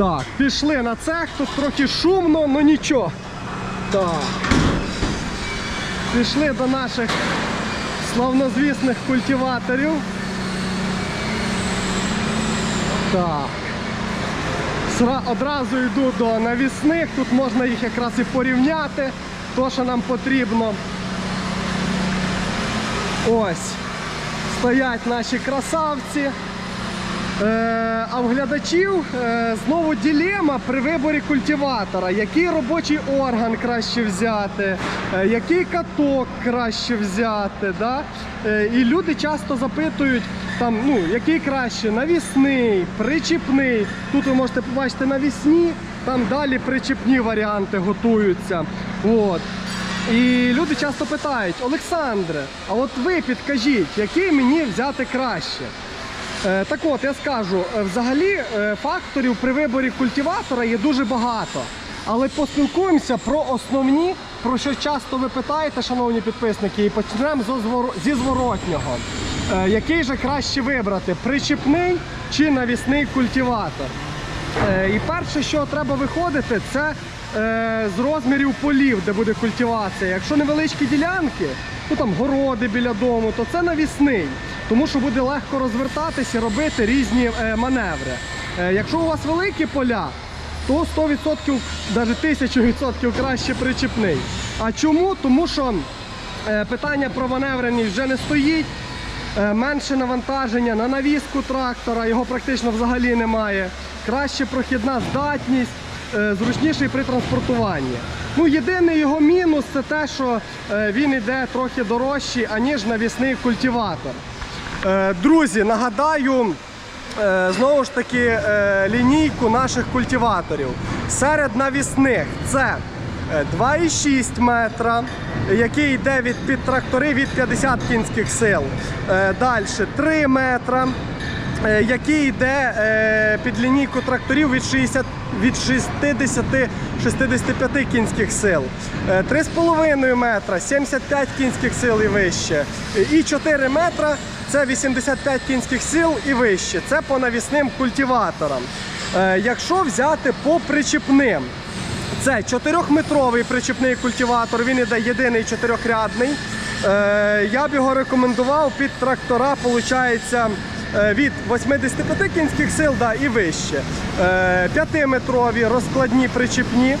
Так, пішли на цех, тут трохи шумно, але нічого. Так. Пішли до наших славнозвісних культиваторів. Так. Одразу йду до навісних, тут можна їх якраз і порівняти, то, що нам потрібно. Ось. Стоять наші красавці. Е, а в глядачів е, знову ділема при виборі культиватора. Який робочий орган краще взяти, е, який каток краще взяти. Да? І люди часто запитують, там, ну, який краще, навісний, причіпний. Тут ви можете побачити навісні, там далі причіпні варіанти готуються. От. І люди часто питають, Олександре, а от ви підкажіть, який мені взяти краще? Е, Так от, я скажу, е, взагалі е, факторів при виборі культиватора є дуже багато. Але поспілкуємося про основні, про що часто ви питаєте, шановні підписники, і почнемо зі зворотнього. Який же краще вибрати, причіпний чи навісний культиватор? І перше, що треба виходити, це з розмірів полів, де буде культивація. Якщо невеличкі ділянки, ну там городи біля дому, то це навісний, тому що буде легко розвертатися робити різні е, маневри. Е, якщо у вас великі поля, то 100%, навіть 1000% краще причіпний. А чому? Тому що е, питання про маневреність вже не стоїть. Е, менше навантаження на навіску трактора, його практично взагалі немає. Краще прохідна здатність, е, зручніший при транспортуванні. Ну, єдиний його мінус це те, що е, він йде трохи дорожчий, аніж навісний культиватор. Е, Друзі, нагадаю, е, знову ж таки е, лінійку наших культиваторів. Серед навісних це е, 2,6 метра, який йде від під трактори від 50 кінських сил. Далі 3 метра, е, який йде е, під лінійку тракторів від 60 від 60-65 кінських сил. Е, 3,5 метра, 75 кінських сил і вище. І 4 метра це 85 кінських сил і вище. Це по навісним культиваторам. Е, Якщо взяти по причіпним, це 4-метровий причіпний культиватор, він іде єдиний чотирьохрядний. Е, я б його рекомендував під трактора, виходить, від 85 кінських сил да, і вище. Е, 5-метрові розкладні причіпні.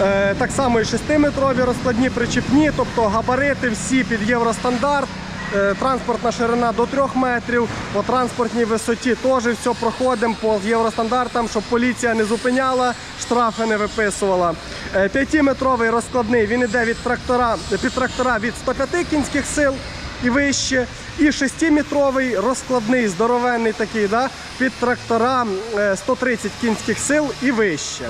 Е, Так само і 6-метрові розкладні причіпні, тобто габарити всі під євростандарт. Е, Транспортна ширина до 3 метрів, по транспортній висоті теж все проходимо по євростандартам, щоб поліція не зупиняла, штрафи не виписувала. 5-метровий розкладний він іде від трактора, під трактора від 105 кінських сил і вище. І 6-метровий розкладний, здоровенний такий, да, під трактора е, 130 кінських сил і вище.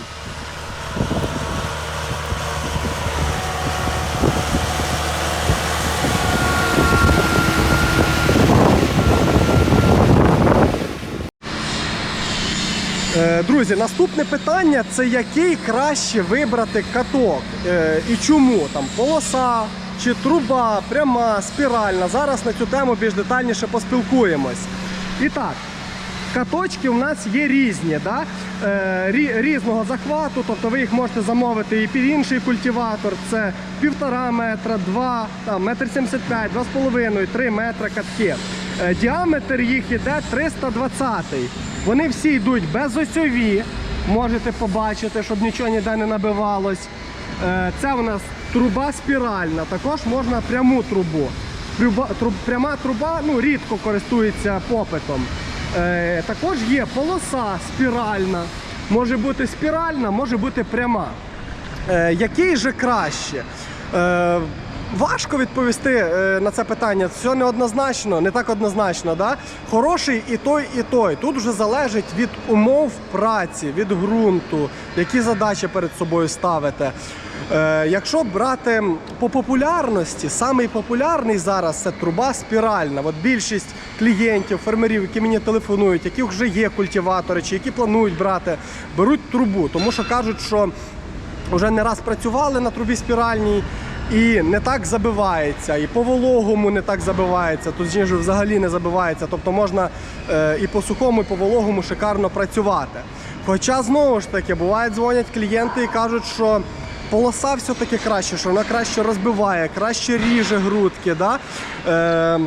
Е, Друзі, наступне питання це який краще вибрати каток Е, і чому там полоса чи труба, пряма, спіральна. Зараз на цю тему більш детальніше поспілкуємось. І так, каточки у нас є різні, да? е, різного захвату, тобто ви їх можете замовити і під інший культиватор. Це півтора метра, два, там, метр сімдесят п'ять, два з половиною, три метра катки. Е, Діаметр їх іде 320. Вони всі йдуть безосьові. Можете побачити, щоб нічого ніде не набивалось. Е, Це у нас труба спіральна, також можна пряму трубу. Прюба- труб- пряма труба ну, рідко користується попитом. Е, також є полоса спіральна. Може бути спіральна, може бути пряма. Е, який же краще? Е, важко відповісти е, на це питання. Все неоднозначно, не так однозначно. Да? Хороший і той, і той. Тут вже залежить від умов праці, від ґрунту, які задачі перед собою ставите. Е, якщо брати по популярності, самий популярний зараз це труба спіральна. От більшість клієнтів, фермерів, які мені телефонують, які вже є культиватори, чи які планують брати, беруть трубу, тому що кажуть, що вже не раз працювали на трубі спіральній. І не так забивається, і по вологому не так забивається, тут ж взагалі не забивається. Тобто можна е, і по сухому, і по вологому шикарно працювати. Хоча знову ж таки бувають, дзвонять клієнти і кажуть, що полоса все-таки краще, що вона краще розбиває, краще ріже грудки. Да? Е,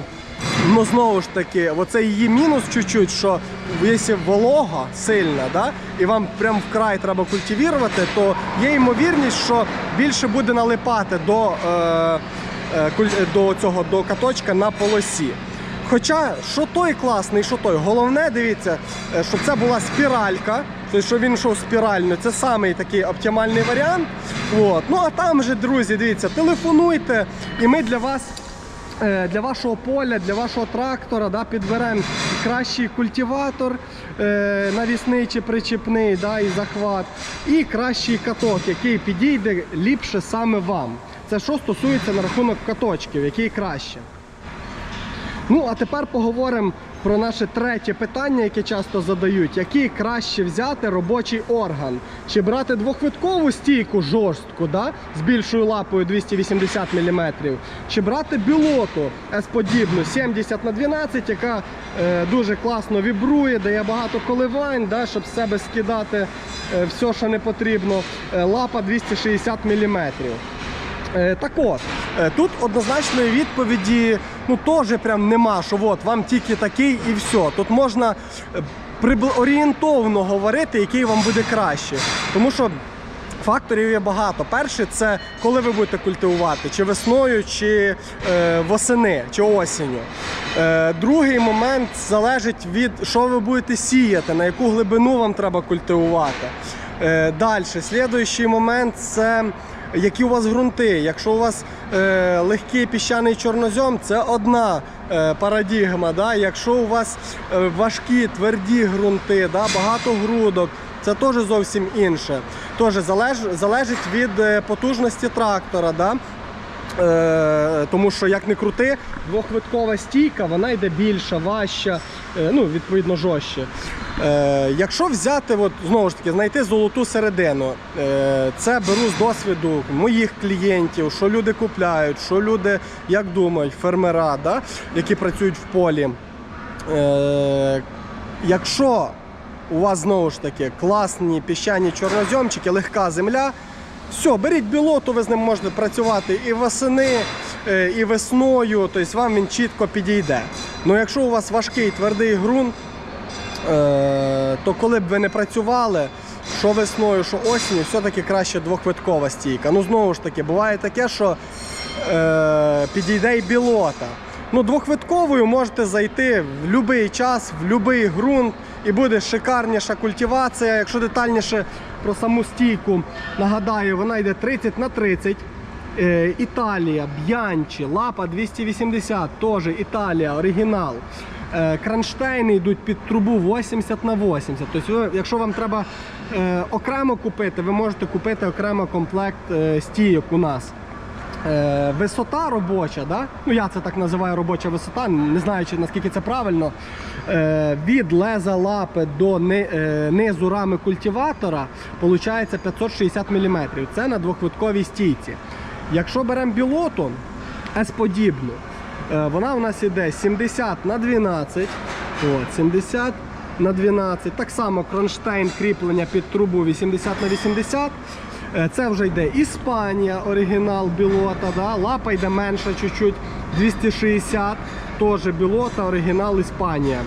Ну, знову ж таки, оце її мінус чуть-чуть, що якщо волога сильна, да, і вам прям вкрай треба культивірувати, то є ймовірність, що більше буде налипати до, е, е, до цього до каточка на полосі. Хоча, що той класний, що той. Головне, дивіться, е, щоб це була спіралька, тобто, щоб він йшов спірально, це самий такий оптимальний варіант. От. Ну а там вже, друзі, дивіться, телефонуйте, і ми для вас для вашого поля, для вашого трактора да, підберемо кращий культиватор е, навісний чи причепний да, і захват, і кращий каток, який підійде ліпше саме вам. Це що стосується на рахунок каточків, який краще. Ну, а тепер поговоримо про наше третє питання, яке часто задають. Який краще взяти робочий орган? Чи брати двохвиткову стійку жорстку, да? з більшою лапою 280 мм, чи брати білоту S-подібну 70 на 12, яка е, дуже класно вібрує, дає багато коливань, да? щоб з себе скидати е, все, що не потрібно. Е, лапа 260 мм. Е, Так от, е, тут однозначної відповіді ну теж прям нема, що от вам тільки такий і все. Тут можна е, орієнтовно говорити, який вам буде краще. Тому що факторів є багато. Перше, це коли ви будете культивувати, чи весною, чи е, восени, чи осінню. Е, другий момент залежить від що ви будете сіяти, на яку глибину вам треба культивувати. Е, Далі, слідуючий момент це які у вас ґрунти. Якщо у вас е, легкий піщаний чорнозьом, це одна е, парадігма. Да? Якщо у вас е, важкі тверді ґрунти, да? багато грудок, це теж зовсім інше. Теж залеж, залежить від е, потужності трактора. Да? Е, тому що як не крути, двохвиткова стійка вона йде більша, важча, е, ну відповідно жорстче. Е, якщо взяти, от, знову ж таки, знайти золоту середину, це беру з досвіду моїх клієнтів, що люди купляють, що люди як думають, фермера, да, які працюють в полі. Якщо у вас знову ж таки класні піщані чорнозьомчики, легка земля. Все, беріть білоту, ви з ним можете працювати і восени, е, і весною, тобто вам він чітко підійде. Ну якщо у вас важкий твердий ґрунт, е, то коли б ви не працювали, що весною, що осінню, все-таки краще двохвиткова стійка. Ну знову ж таки, буває таке, що е, підійде і білота. Ну, двохвитковою можете зайти в будь-який час, в будь-який ґрунт, і буде шикарніша культивація. Якщо детальніше про саму стійку нагадаю, вона йде 30 на 30. Е, Італія, Б'янчі, Лапа 280, теж Італія, оригінал. Е, Кронштейни йдуть під трубу 80 на 80. Тобто, ви, якщо вам треба е, окремо купити, ви можете купити окремо комплект стійок у нас. Е, висота робоча, да? ну я це так називаю робоча висота, не знаю, чи наскільки це правильно. Е, від леза лапи до ни, е, низу рами культиватора виходить 560 мм. Це на двохвитковій стійці. Якщо беремо білоту S-подібну, е, вона у нас іде 70 на 12. От, 70 на 12. Так само кронштейн кріплення під трубу 80 на 80. Е, Це вже йде Іспанія, оригінал білота. Да? Лапа йде менша чуть-чуть, 260, теж білота, оригінал Іспанія.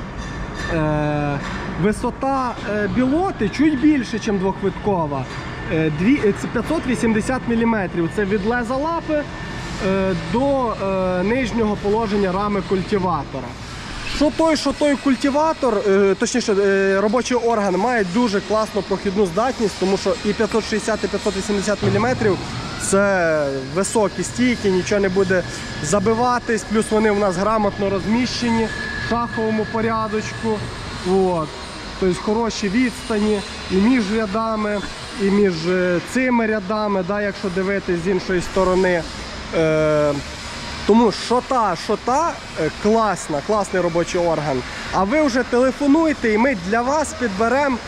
Е, висота е, білоти чуть більше, ніж двохвиткова. Е, дві- е, це 580 мм. Це від леза лапи е, до е, нижнього положення рами культиватора. Що той, що той культиватор, е, точніше, е, робочий орган має дуже класну прохідну здатність, тому що і 560, і 580 мм це високі стійки, нічого не буде забиватись, плюс вони у нас грамотно розміщені в шаховому порядочку. От. Тобто хороші відстані і між рядами, і між е, цими рядами, да, якщо дивитись з іншої сторони. Тому що та, що та е, класна, класний робочий орган. А ви вже телефонуйте, і ми для вас підберемо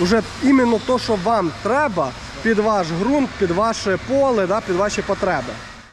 вже іменно те, що вам треба під ваш ґрунт, під ваше поле, да, під ваші потреби.